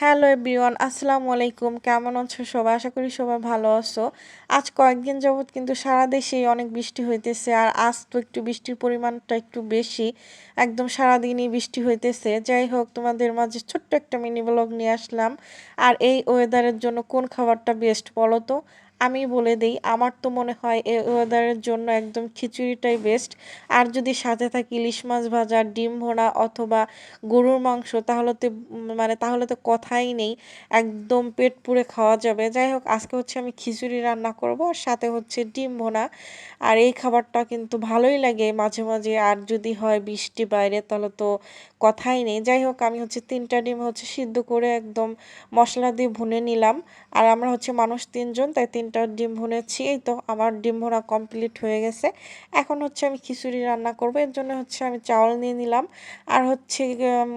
Hello everyone, আসসালামু আলাইকুম। কেমন আছো সবাই? আশা করি সবাই ভালো আছো। আজ কয়েকদিন যাবৎ কিন্তু সারা দেশেই অনেক বৃষ্টি হইতেছে আর আজ তো একটু বৃষ্টির পরিমাণটা একটু বেশি। একদম সারাদিনই বৃষ্টি হইতেছে। যাই হোক, তোমাদের মাঝে ছোট্ট একটা মিনি ব্লগ নিয়ে আসলাম। আর এই ওয়েদারের জন্য কোন খাবারটা বেস্ট বলো তো? আমি বলে দিই, আমার তো মনে হয় এ ওয়েদারের জন্য একদম খিচুড়িটাই বেস্ট আর যদি সাথে থাকে ইলিশ মাছ ভাজা, ডিম ভোনা অথবা গরুর মাংস, তাহলে তো মানে তাহলে তো কথাই নেই। একদম পেট পুড়ে খাওয়া যাবে। যাই হোক, আজকে হচ্ছে আমি খিচুড়ি রান্না করব আর সাথে হচ্ছে ডিম ভোনা। আর এই খাবারটা কিন্তু ভালোই লাগে মাঝে মাঝে। আর যদি হয় বৃষ্টি বাইরে, তাহলে তো কথাই নেই। যাই হোক, আমি হচ্ছে তিনটা ডিম হচ্ছে সিদ্ধ করে একদম মশলা দিয়ে ভুনে নিলাম। আর আমরা হচ্ছে মানুষ তিনজন, তাই তিনটা ডিম ভুনেছি, এই তো আমার ডিম ভোনা কমপ্লিট হয়ে গেছে। এখন হচ্ছে আমি খিচুড়ি রান্না করব, এর জন্য হচ্ছে আমি চাউল নিয়ে নিলাম। আর হচ্ছে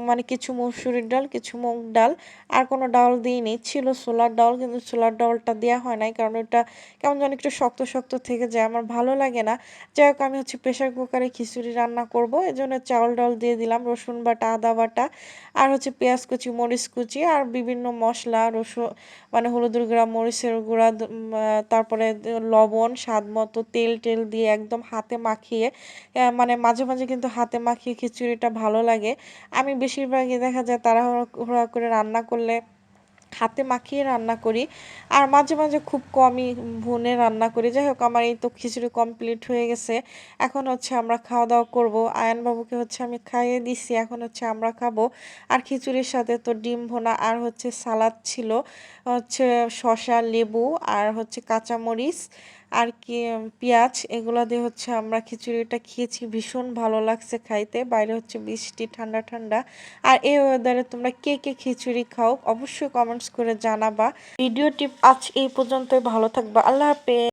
মানে কিছু মসুরির ডাল, কিছু মুগ ডাল, আর কোনো ডাল দিইনি। ছিল ছোলার ডাল, কিন্তু ছোলার ডালটা দেওয়া হয় নাই, কারণ ওটা কেমন যেন একটু শক্ত শক্ত থেকে যায়, আমার ভালো লাগে না। যাই হোক, আমি হচ্ছে প্রেশার কুকারে খিচুড়ি রান্না করব জন্য চাউল ডাল দিয়ে দিলাম, রসুন বাটা, আদা বাটা, আর হচ্ছে পেঁয়াজ কুচি, মরিচ কুচি, আর বিভিন্ন মশলা, রসুন মানে হলুদের গুঁড়া, মরিচের গুঁড়া তারপরে লবণ, স্বাদ মতো তেল টেল দিয়ে একদম হাতে মাখিয়ে মানে মাঝে মাঝে কিন্তু হাতে মাখিয়ে খিচুড়িটা ভালো লাগে। আমি বেশিরভাগই দেখা যায় তাড়াহুড়া করে রান্না করলে হাতে মাখিয়ে রান্না করি। আর মাঝে মাঝে খুব কমই ভুনে রান্না করি। যাই হোক, আমার এই তো খিচুড়ি কমপ্লিট হয়ে গেছে। এখন হচ্ছে আমরা খাওয়া দাওয়া করব। আয়ন বাবুকে হচ্ছে আমি খাইয়ে দিছি। এখন হচ্ছে আমরা খাব। আর খিচুড়ির সাথে তো ডিম ভোনা আর হচ্ছে সালাদ ছিল। হচ্ছে শশা লেবু আর হচ্ছে কাঁচামরিচ আর কি পেঁয়াজ। এগুলো দিয়ে হচ্ছে আমরা খিচুড়িটা খেয়েছি। ভীষণ ভালো লাগছে খাইতে। বাইরে হচ্ছে বৃষ্টি, ঠান্ডা ঠান্ডা। আর এই ওয়েদারে তোমরা কে কে খিচুড়ি খাও? অবশ্যই কমেন্টস করে জানাবা। ভিডিওটি আজ এই পর্যন্তই ভালো থাকবা আল্লাহ হাফেজ।